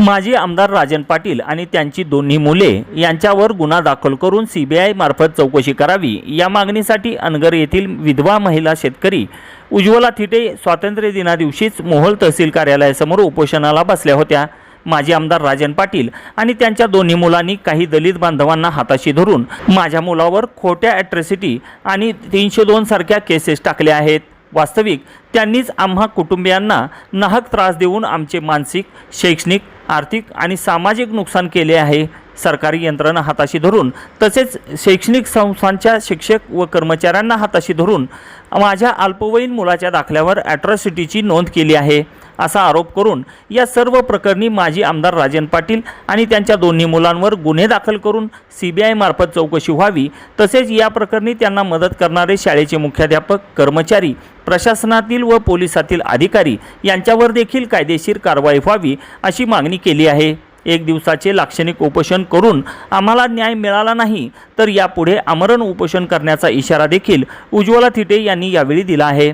माजी आमदार राजन पाटील आणि त्यांची दोन्ही मुले यांच्यावर गुन्हा दाखल करून सीबीआय मार्फत चौकशी करावी या मागणीसाठी अनगर येथील विधवा महिला शेतकरी उज्ज्वला थिटे स्वातंत्र्य दिनादिवशीच मोहोळ तहसील कार्यालयासमोर उपोषणाला बसल्या होत्या. माजी आमदार राजन पाटील आणि त्यांच्या दोन्ही मुलांनी काही दलित बांधवांना हाताशी धरून माझ्या मुलावर खोट्या ॲट्रॉसिटी आणि तीनशे दोन सारख्या केसेस टाकल्या आहेत. वास्तविक त्यांनीच आम्हा कुटुंबियांना नाहक त्रास देऊन आमचे मानसिक शैक्षणिक आर्थिक आणि सामाजिक नुकसान केले आहे. सरकारी यंत्रणा हाताशी धरून तसेच शैक्षणिक संस्थांच्या शिक्षक व कर्मचाऱ्यांना हाताशी धरून माझ्या अल्पवयीन मुलाच्या दाखल्यावर ॲट्रॉसिटीची नोंद केली आहे. असा आरोप करून या सर्व प्रकरणी माजी आमदार राजन पाटील आणि त्यांच्या दोन्ही मुलांवर गुन्हे दाखल करून सी बी आयमार्फत चौकशी व्हावी तसेच या प्रकरणी त्यांना मदत करणारे शाळेचे मुख्याध्यापक कर्मचारी प्रशासनातील व पोलिसातील अधिकारी यांच्यावर देखील कायदेशीर कारवाई व्हावी अशी मागणी केली आहे. एक दिवसाचे लाक्षणिक उपोषण करून आम्हाला न्याय मिळाला नाही तर यापुढे आमरण उपोषण करण्याचा इशारा देखील उज्ज्वला थिटे यांनी यावेळी दिला आहे.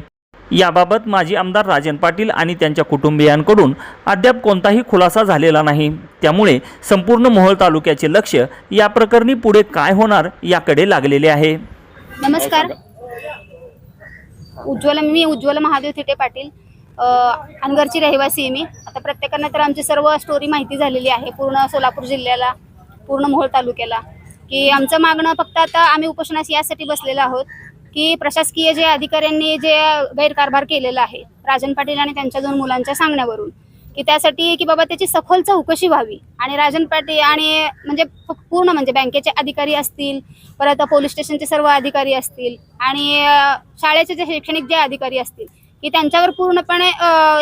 याबाबत माजी आमदार राजन पाटील आणि त्यांच्या कुटुंबियांकडून अद्याप कोणताही खुलासा झालेला नाही. त्यामुळे संपूर्ण मोहोळ तालुक्याचे लक्ष या प्रकरणी पुढे काय होणार याकडे लागलेले आहे. नमस्कार. उज्ज्वला मी उज्ज्वला महादेव थिटे पाटील अनगरची रहिवासी आहे मी. आता प्रत्येकांना तर आमची सर्व स्टोरी माहिती झालेली आहे. पूर्ण सोलापूर जिल्ह्याला पूर्ण मोहोळ तालुक्याला. की आमचं मागणं फक्त आता आम्ही उपोषणास यासाठी बसलेलो आहोत. की प्रशासकीय जे अधिकाऱ्यांनी जे गैरकारभार केलेला आहे राजन पाटील आणि त्यांच्या दोन मुलांच्या सांगण्यावरून की त्यासाठी की बाबा त्याची सखोल चौकशी व्हावी. आणि राजन पाटील आणि म्हणजे पूर्ण म्हणजे बँकेचे अधिकारी असतील परत पोलीस स्टेशनचे सर्व अधिकारी असतील आणि शाळेचे जे शैक्षणिक जे अधिकारी असतील की त्यांच्यावर पूर्णपणे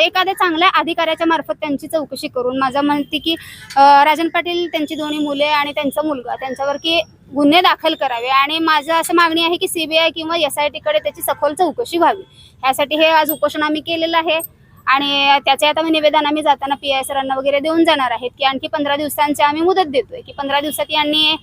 एखाद्या चांगल्या अधिकाऱ्याच्या मार्फत त्यांची चौकशी करून माझं म्हणते की राजन पाटील त्यांची दोन्ही मुले आणि त्यांचा मुलगा त्यांच्यावर की गुन्हे दाखल करावे. आणि माझं असं मागणी आहे की सीबीआय किंवा एस आय टीकडे त्याची सखोल चौकशी व्हावी. ह्यासाठी हे आज उपोषण आम्ही केलेलं आहे. आणि त्याचे आता निवेदन आम्ही जाताना पी आय सरांना वगैरे देऊन जाणार आहेत की आणखी पंधरा दिवसांची आम्ही मुदत देतोय की पंधरा दिवसात यांनी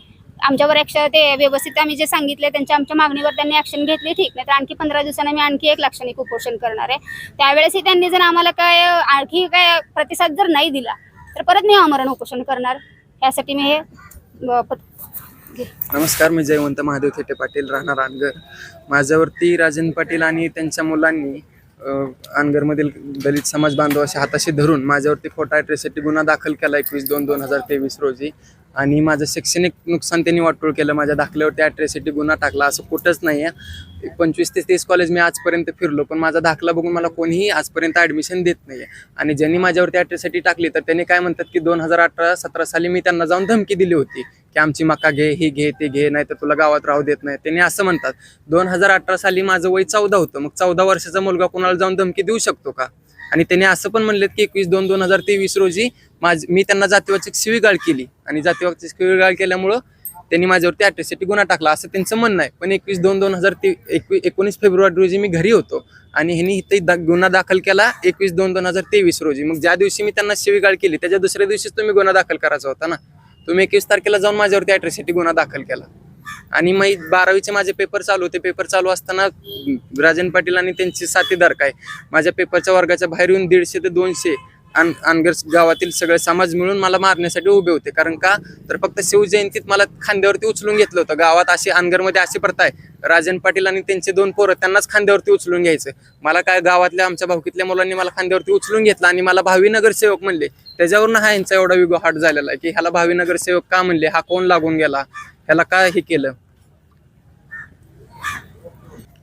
आमच्यावर ॲक्शन ते व्यवस्थित आम्ही जे सांगितले त्यांच्या आमच्या मागणीवर त्यांनी ॲक्शन घेतली ठीक. नाही तर आणखी पंधरा दिवसांनी आम्ही आणखी एक लाक्षणिक उपोषण करणार आहे. त्यावेळेसही त्यांनी जर आम्हाला काय आणखी काय प्रतिसाद जर नाही दिला तर परत मी आमरण उपोषण करणार. यासाठी मी हे नमस्कार मी जयवंत महादेव थेटे पाटील राहणार रानगर माझ्यावरती राजन पाटील आणि त्यांच्या मुलांनी आनगरमधील अनगरमधील दलित समाज बांधवाशी हाताशी धरून माझ्यावरती खोटा ॲड्रेससाठी गुन्हा दाखल केला एकवीस दोन दोन हजार तेवीस रोजी. आणि माझं शैक्षणिक नुकसान त्यांनी वाटोळ केलं माझ्या दाखल्यावरती ॲड्रेससाठी गुन्हा टाकला असं कुठंच नाही आहे पंचवीस ते तीस कॉलेज मी आजपर्यंत फिरलो पण माझा दाखला बघून मला कोणीही आजपर्यंत ॲडमिशन देत नाही आहे आणि ज्यांनी माझ्यावरती ॲड्रेससाठी टाकली तर त्यांनी काय म्हणतात की दोन हजार अठरा सतरा साली मी त्यांना जाऊन धमकी दिली होती. की आमची मका घे ही घे ते घे नाही तर तुला गावात राहू देत नाही. त्यांनी असं म्हणतात दोन हजार अठरा साली माझं वय चौदा होतं. मग चौदा वर्षाचा मुलगा कोणाला जाऊन धमकी देऊ शकतो का? आणि त्यांनी असं पण म्हणलेत की एकवीस दोन दोन हजार तेवीस रोजी माझ मी त्यांना जातीवाची शिवीगाळ केली. आणि जातीवाची शिवीगाळ केल्यामुळं त्यांनी माझ्यावरती अटॅसिटी गुन्हा टाकला. असं त्यांचं म्हणणं आहे. पण एकवीस दोन दोन हजार ते एकवी एकोणीस फेब्रुवारी रोजी मी घरी होतो. आणि ह्यांनी इथे दा- गुन्हा दाखल केला एकवीस दोन दोन हजार तेवीस रोजी. मग ज्या दिवशी मी त्यांना शिवीगाळ केली त्याच्या दुसऱ्या दिवशीच तुम्ही गुन्हा दाखल करायचा होता ना? तुम्ही एकवीस तारखेला जाऊन माझ्यावरती अॅट्रॉसिटी गुन्हा दाखल केला. आणि मग बारावीचे माझे पेपर चालू होते. पेपर चालू असताना राजन पाटील आणि त्यांचे साथीदार काय माझ्या पेपरच्या वर्गाच्या बाहेर येऊन दीडशे ते दोनशे अन अनगर गावातील सगळे समाज मिळून मला मारण्यासाठी उभे होते. कारण का? तर फक्त शिवजयंतीत मला खांद्यावरती उचलून घेतलं होतं. गावात अशी अनगरमध्ये अशी प्रथा आहे. राजन पाटील आणि त्यांचे दोन पोरं त्यांनाच खांद्यावरती उचलून घ्यायचं. मला काय गावातल्या आमच्या भाऊकीतल्या मुलांनी मला खांद्यावरती उचलून घेतलं आणि मला भावी नगरसेवक म्हणले. त्याच्यावरनं हा यांचा एवढा विगो हाट झालेला आहे की ह्याला भावी नगरसेवक का म्हणले? हा कोण लागून गेला? ह्याला काय हे केलं?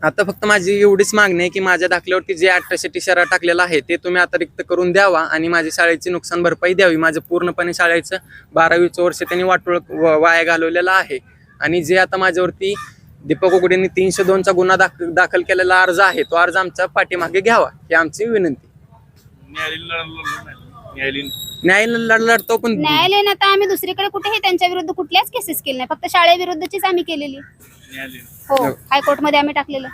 आता फक्त माझी एवढीच मागणी आहे की माझ्या दाखल्यावरती जे अट्रॉसिटी शरा टाकलेला आहे ते तुम्ही आता रिक्त करून द्यावा आणि माझ्या शाळेची नुकसान भरपाई द्यावी. माझं पूर्णपणे शाळेचं बारावीचं वर्ष त्यांनी वाटोळ व- वाया घालवलेलं आहे. आणि जे आता माझ्यावरती दीपक उघडेंनी तीनशे दोनचा गुन्हा दाख दाखल केलेला अर्ज आहे. तो अर्ज आमच्या पाठीमागे घ्यावा ही आमची विनंती. न्याय लढ- लढतो पण न्यायालयाने आता आम्ही दुसरीकडे कुठेही त्यांच्या विरुद्ध कुठल्याच केसेस केले नाही. फक्त शाळेविरुद्धचीच आम्ही केलेली. हो हायकोर्टमध्ये आम्ही टाकलेलं.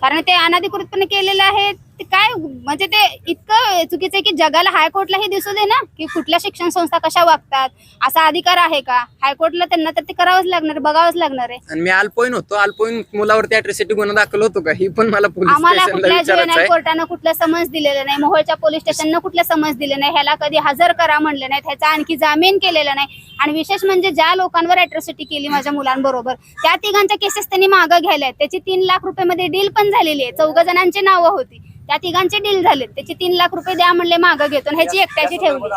कारण ते अनाधिकृतपणे केलेलं आहे काय म्हणजे ते इतकं चुकीचं आहे की जगाला हायकोर्टला हे दिसू दे ना की कुठल्या शिक्षण संस्था कशा वागतात असा अधिकार आहे का? हायकोर्टला त्यांना तर ते करावंच लागणार बघावंच लागणार आहे. आणि मी अल्पोईन होतो अल्पोईन मुलावरती अॅट्रॉसिटी गुन्हा दाखल होतो का? ही पण मला पोलीस आम्हाला स्टेशनला कुठल्या विचारायचं आहे. कोर्टानं कुठलं समज दिलेलं नाही मोहोळच्या पोलीस स्टेशननं कुठलं समज दिलं नाही ह्याला कधी हजर करा म्हणलं नाही ह्याचा आणखी जामीन केलेला नाही. आणि विशेष म्हणजे ज्या लोकांवर अॅट्रॉसिटी केली माझ्या मुलांबरोबर त्या तिघांच्या केसेस त्यांनी मागं घ्यायला आहेत. त्याची तीन लाख रुपये मध्ये डील पण झालेली आहे. चौघ जणांची नावं होती. त्या तिघांचे डील झाले त्याची तीन लाख रुपये द्या म्हणले मागं घेतो. ह्याची एकट्याची ठेवली.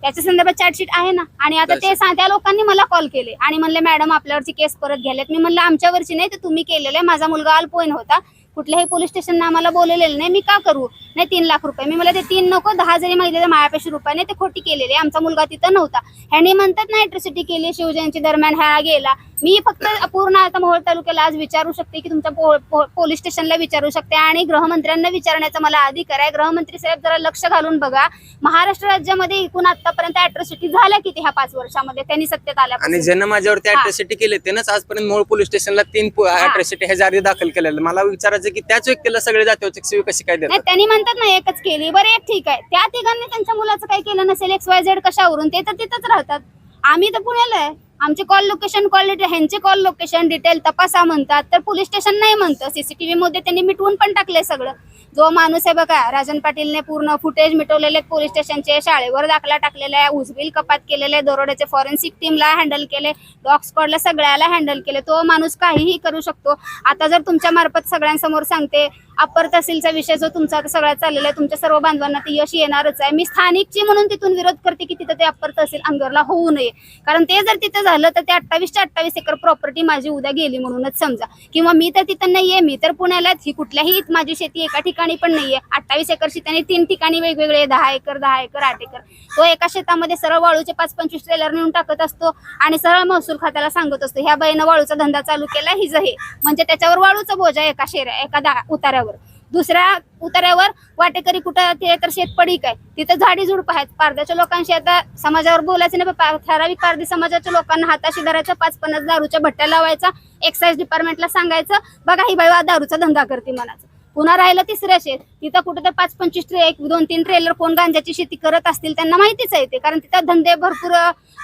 त्याच्या संदर्भात चार्जशीट आहे ना. आणि आता ते त्या लोकांनी मला कॉल केले. आणि म्हणले मॅडम आपल्यावरची केस परत घ्यायलेत. मी म्हणलं आमच्यावरची नाही तर तुम्ही केलेलं आहे. माझा मुलगा अल्पोईन होता. कुठल्याही पोलीस स्टेशननं आम्हाला बोललेलं नाही. मी का करू? नाही तीन लाख रुपये. मी मला ते तीन नको दहा जरी मागितले तर मायापेक्षा रुपयाने ते खोटी केलेली. आमचा मुलगा तिथं नव्हता. ह्यानी म्हणतात ना इलेक्ट्रिसिटी केली शिवजयंती दरम्यान ह्या गेला. मी फक्त पूर्ण आता मोहोळ तालुक्याला आज विचारू शकते की तुमच्या पो- पो- पोलीस स्टेशनला विचारू शकते आणि गृहमंत्र्यांना विचारण्याचा मला अधिकार आहे. गृहमंत्री साहेब जरा लक्ष घालून बघा. महाराष्ट्र राज्यामध्ये एकूण आतापर्यंत अॅट्रॉसिटी झाल्या किती ह्या पाच वर्षामध्ये? त्यांनी सत्तेत आणि आल्यापासून ज्यांना माझ्यावरती. अॅट्रॉसिटी केले त्यानंच आजपर्यंत मूळ पोलीस स्टेशनला तीन अॅट्रॉसिटी हे जारी दाखल केलेलं. मला विचारायचं की त्याच व्यक्तीला सगळे जातीवचक शिवी कशी काय नाही देतात त्यांनी म्हणतात ना एकच केली. बरं एक ठीक आहे. त्या तिघांनी त्यांच्या मुलाचं काही केलं नसेल एक्स वाय झेड कशावरून? ते तर तिथंच राहतात. आम्ही तर पुण्याला आहे. आमचे कॉल लोकेशन कॉल ह्यांचे कॉल लोकेशन डिटेल तपासा म्हणतात तर पोलीस स्टेशन नाही म्हणतं. सीसीटीव्ही मध्ये त्यांनी मिटवून पण टाकले सगळं. जो माणूस आहे बघा राजन पाटीलने पूर्ण फुटेज मिटवलेले आहेत पोलीस स्टेशनचे शाळेवर दाखला टाकलेला आहे उजबिल कपात केलेले दरोड्याचे फॉरेन्सिक टीमला हँडल केले डॉग स्क्वॉडला सगळ्याला हँडल केले. तो माणूस काहीही करू शकतो. आता जर तुमच्या मार्फत सगळ्यांसमोर सांगते अप्पर तहसीलचा विषय जो तुमचा सगळ्यात सगळा चाललेला आहे तुमच्या सर्व बांधवांना ते यश येणारच आहे. मी स्थानिकची म्हणून तिथून विरोध करते की तिथं ते अप्पर तहसील अंगरला होऊ नये. कारण ते जर तिथं झालं तर ते अठ्ठावीसच्या अठ्ठावीस एकर प्रॉपर्टी माझी उद्या गेली म्हणूनच समजा. किंवा मी तर तिथं नाहीये मी तर पुण्यालाच. ही कुठल्याही माझी शेती एका ठिकाणी पण नाहीये. अठ्ठावीस एकर शेती तीन ठिकाणी वेगवेगळे दहा एकर दहा एकर आठ एकर. तो एका शेतामध्ये सरळ वाळूचे पाच पंचवीस ट्रेलर नेऊन टाकत असतो आणि सरळ महसूल खात्याला सांगत असतो ह्या बाईनं वाळूचा धंदा चालू केला हिज हे. म्हणजे त्याच्यावर वाळूचा बोजा एका शेऱ्या एका उतार्यावर दुसऱ्या उतार्यावर वाटेकरी कुठं ते तर शेत काय तिथं झाडी झुडप आहेत. पारद्याच्या लोकांशी आता समाजावर बोलायचं नाही ठराविक पारधी समाजाच्या लोकांना हाताशी धरायचं पाच पन्नास दारूच्या भट्ट्या लावायचा एक्साईज डिपार्टमेंटला सांगायचं बघा ही बाई दारूचा धंदा करते मनाचा पुन्हा राहिलं तिसऱ्या शेत. तिथं कुठं तर पाच पंचवीस ट्रे एक दोन तीन ट्रेलर कोण गांजाची शेती करत असतील त्यांना माहितीच आहे ते. कारण तिथं धंदे भरपूर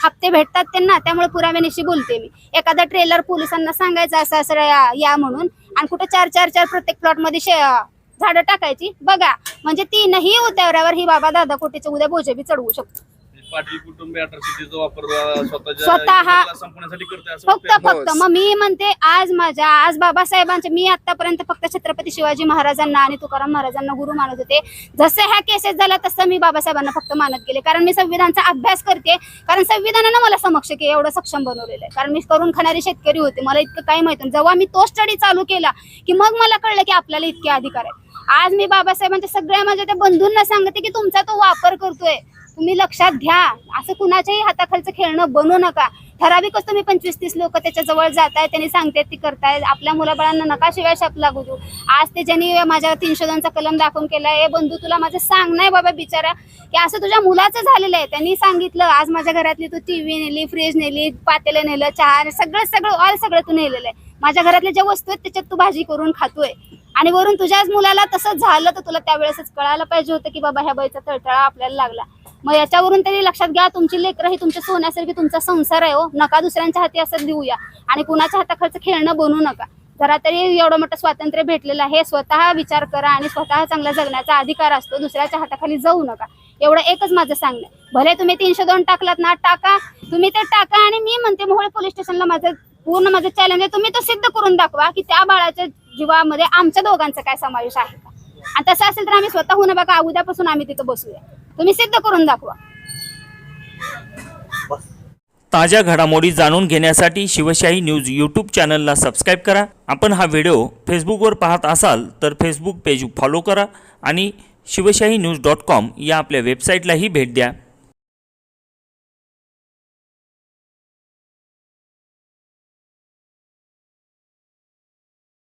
हप्ते भेटतात त्यांना. त्यामुळे पुराव्यानिशी बोलते मी. एखादा ट्रेलर पोलिसांना सांगायचं असं असं या- या म्हणून. आणि कुठं चार चार चार प्रत्येक प्लॉटमध्ये शे- झाडं टाकायची. बघा म्हणजे तीनही उतावऱ्यावर ही बाबा दादा कोटीचे उद्या बोजे बी चढवू शकतो. पाटील कुटुंबी अट्रॉसिटीचा वापर अं, स्वतःच्या स्वतः- इमेजला संपवण्यासाठी करते असं फक्त वाटतंय. फक्त. मग मी म्हणते आज माझ्या आज बाबासाहेबांचे मी आतापर्यंत फक्त छत्रपती शिवाजी महाराजांना आणि तुकाराम महाराजांना गुरु मानत होते. जसं ह्या केसेस झाल्या तसं मी बाबासाहेबांना फक्त मानत गेले. कारण मी संविधानचा अभ्यास करते. कारण संविधानानं मला समक्ष के एवढं सक्षम बनवलेलं आहे. कारण मी करून खाणारी शेतकरी होते. मला इतकं काही माहीत नव्हतं. जेव्हा मी तो स्टडी चालू केला की मग मला कळलं की आपल्याला इतके अधिकार आहेत. आज मी बाबासाहेबांच्या सगळ्या माझ्या त्या बंधूंना सांगते की तुमचा तो वापर करतोय. तुम्ही लक्षात घ्या. असं कुणाच्याही हाताखालचं खेळणं बनू नका. ठराविकच तुम्ही पंचवीस तीस लोक त्याच्याजवळ जात आहेत त्यांनी सांगतात ती करतायत आपल्या मुलाबाळांना नकाशिवाय शाप लागू देऊ. आज ते ज्यांनी माझ्या तीनशे दोनचा कलम दाखवून केलाय हे बंधू तुला माझं सांग नाही बाबा बिचारा. की असं तुझ्या मुलाचं झालेलं आहे. त्यांनी सांगितलं आज माझ्या घरातली तू टीव्ही नेली फ्रीज नेली पातेलं नेलं चहा सगळं सगळं ऑल सगळं तू नेलेलं आहे. माझ्या घरातल्या ज्या वस्तू आहेत त्याच्यात तू भाजी करून खातोय. आणि वरून तुझ्याच मुलाला तसंच झालं तर तुला त्यावेळेसच कळायला पाहिजे होतं की बाबा ह्या बाईचा तळतळा आपल्याला लागला. मग याच्यावरून तरी लक्षात घ्या तुमची लेकरं ही तुमच्या सोन्यासारखी तुमचा संसार आहे हो. नका दुसऱ्यांच्या हाती असं देऊया आणि कुणाच्या हाताखालचं खेळणं बनवू नका. जरा तरी एवढं मोठं स्वातंत्र्य भेटलेलं आहे. स्वतः विचार करा आणि स्वतः चांगला जगण्याचा अधिकार असतो. दुसऱ्याच्या हाताखाली जाऊ नका. एवढं एकच माझं सांगणं भले तुम्ही तीनशे दोन टाकलात ना टाका. तुम्ही ते टाका आणि मी म्हणते मोहळे पोलीस स्टेशनला माझं पूर्ण माझं चॅलेंज आहे. तुम्ही तो सिद्ध करून दाखवा की त्या बाळाच्या जीवामध्ये आमच्या दोघांचा काय समावेश आहे का? आणि तसं असेल तर आम्ही स्वतःहून बघा उद्यापासून आम्ही तिथं बसूया. तुम्ही सिद्ध करून दाखवा. ताज्या घडामोडी जाणून घेण्यासाठी शिवशाही न्यूज यूट्यूब चॅनलला सबस्क्राईब करा. आपण हा व्हिडिओ फेसबुकवर पाहत असाल तर फेसबुक पेज फॉलो करा आणि शिवशाही न्यूज डॉट कॉम या आपल्या वेबसाईटलाही भेट द्या.